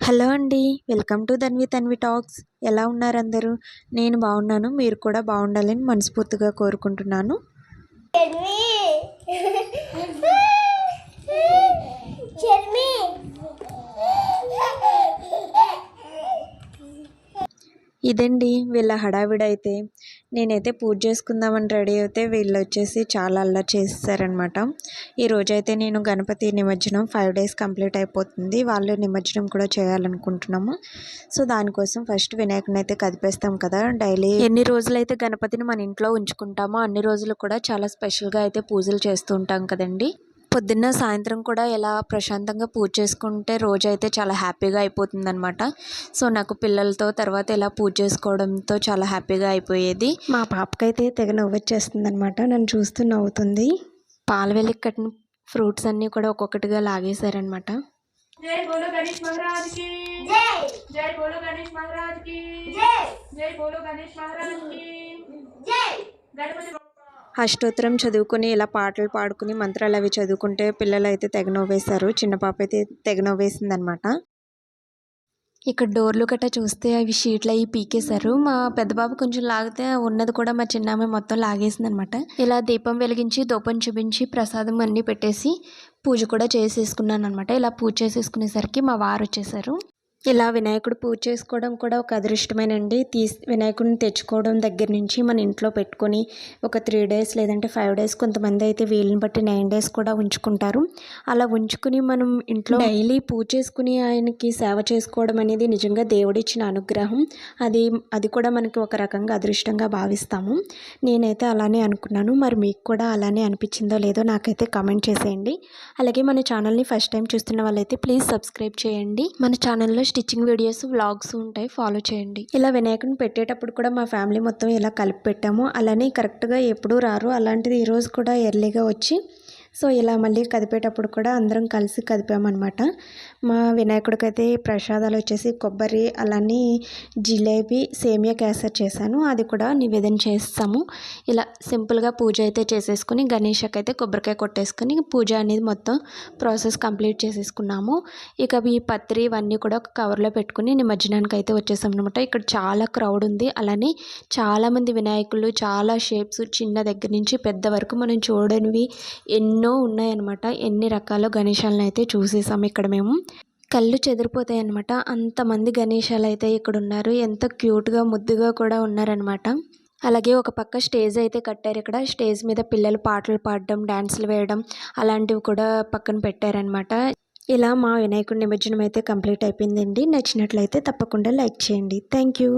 Hello అండి welcome to Dhanvi Tanvi talks. ఎలా ఉన్నారు అందరూ? నేను బాగున్నాను మీరు కూడా బాగుండాలని మనస్ఫూర్తిగా కోరుకుంటున్నాను. ఇదండి వీళ్ళ హడావిడి అయితే నేనైతే పూజ చేసుకుందామని రెడీ అయితే వీళ్ళు వచ్చేసి చాలా అల్లరి చేసేసారనమాట ఈరోజు అయితే నేను గణపతి నిమజ్జనం ఫైవ్ డేస్ కంప్లీట్ అయిపోతుంది. వాళ్ళు నిమజ్జనం కూడా చేయాలనుకుంటున్నాము. సో దానికోసం ఫస్ట్ వినాయకుని అయితే కదిపేస్తాం కదా డైలీ ఎన్ని రోజులైతే గణపతిని మన ఇంట్లో ఉంచుకుంటామో అన్ని రోజులు కూడా చాలా స్పెషల్గా అయితే పూజలు చేస్తూ ఉంటాం కదండి. పొద్దున్న సాయంత్రం కూడా ఇలా ప్రశాంతంగా పూజ చేసుకుంటే రోజు అయితే చాలా హ్యాపీగా అయిపోతుంది అనమాట సో నాకు పిల్లలతో తర్వాత ఇలా పూజ చేసుకోవడంతో చాలా హ్యాపీగా అయిపోయేది. మా పాపకైతే తెగ నవ్వొచ్చేస్తుంది అనమాట నన్ను చూస్తూ నవ్వుతుంది. పాల వెలికి కట్టిన ఫ్రూట్స్ అన్నీ కూడా ఒక్కొక్కటిగా లాగేశారనమాట గణేష్ జై! జై బోలో గణేష్ జై! జై బోలో గణేష్ జై! గణపతి అష్టోత్తరం చదువుకుని ఇలా పాటలు పాడుకుని మంత్రాలు అవి చదువుకుంటే పిల్లలు అయితే తెగ నవ్వేశారు చిన్న పాప అయితే తెగ నవ్వేసింది అనమాట ఇక్కడ డోర్లు గట్రా చూస్తే అవి షీట్లు అవి పీకేశారు. మా పెద్ద బాబు కొంచెం లాగితే ఉన్నది కూడా మా చిన్నామె మొత్తం లాగేసింది అనమాట ఇలా దీపం వెలిగించి దూపం చూపించి ప్రసాదం అన్నీ పెట్టేసి పూజ కూడా చేసేసుకున్నాను అనమాట ఇలా పూజ చేసేసుకునేసరికి మా వారు వచ్చేసారు ఇలా వినాయకుడు పూజ చేసుకోవడం కూడా ఒక అదృష్టమేనండి. తీసి వినాయకుడిని తెచ్చుకోవడం దగ్గర నుంచి మన ఇంట్లో పెట్టుకొని ఒక త్రీ డేస్ లేదంటే ఫైవ్ డేస్ కొంతమంది అయితే వీలుని బట్టి నైన్ డేస్ కూడా ఉంచుకుంటారు. అలా ఉంచుకుని మనం ఇంట్లో డైలీ పూజ చేసుకుని ఆయనకి సేవ చేసుకోవడం అనేది నిజంగా దేవుడిచ్చిన అనుగ్రహం. అది అది కూడా మనకి ఒక రకంగా అదృష్టంగా భావిస్తాము. నేనైతే అలానే అనుకున్నాను. మరి మీకు కూడా అలానే అనిపించిందో లేదో నాకైతే కామెంట్ చేసేయండి. అలాగే మన ఛానల్ని ఫస్ట్ టైం చూస్తున్న వాళ్ళైతే ప్లీజ్ సబ్స్క్రైబ్ చేయండి. మన ఛానల్లో స్టిచ్చింగ్ వీడియోస్ వ్లాగ్స్ ఉంటాయి. ఫాలో చేయండి. ఇలా వినాయకుడిని పెట్టేటప్పుడు కూడా మా ఫ్యామిలీ మొత్తం ఇలా కలిపి పెట్టాము. అలానే కరెక్ట్గా ఎప్పుడూ రారు. అలాంటిది ఈరోజు కూడా ఎర్లీగా వచ్చి సో ఇలా మళ్ళీ కదిపేటప్పుడు కూడా అందరం కలిసి కదిపామన్నమాట. మా వినాయకుడికి అయితే ప్రసాదాలు వచ్చేసి కొబ్బరి అలానే జిలేబీ సేమియా కేసర్ చేశాను. అది కూడా నివేదన చేస్తాము. ఇలా సింపుల్గా పూజ అయితే చేసేసుకుని గణేషకి అయితే కొబ్బరికాయ కొట్టేసుకుని పూజ అనేది మొత్తం ప్రాసెస్ కంప్లీట్ చేసేసుకున్నాము. ఇక ఈ పత్రి ఇవన్నీ కూడా ఒక కవర్లో పెట్టుకుని నిమజ్జనానికి అయితే వచ్చేసాం అనమాట ఇక్కడ చాలా క్రౌడ్ ఉంది. అలానే చాలామంది వినాయకులు చాలా షేప్స్ చిన్న దగ్గర నుంచి పెద్ద వరకు మనం చూడనివి ఎన్ని ఉన్నాయన్నమాట. ఎన్ని రకాల గణేశాలను అయితే చూసేసాం ఇక్కడ మేము. కళ్ళు చెదిరిపోతాయి అనమాట అంతమంది గణేశాలు అయితే ఇక్కడ ఉన్నారు ఎంత క్యూట్గా ముద్దుగా కూడా ఉన్నారనమాట అలాగే ఒక పక్క స్టేజ్ అయితే కట్టారు ఇక్కడ. స్టేజ్ మీద పిల్లలు పాటలు పాడడం డ్యాన్సులు వేయడం అలాంటివి కూడా పక్కన పెట్టారనమాట ఇలా మా వినాయకుడి నిమజ్జనం అయితే కంప్లీట్ అయిపోయిందండి. నచ్చినట్లయితే తప్పకుండా లైక్ చేయండి. Thank you.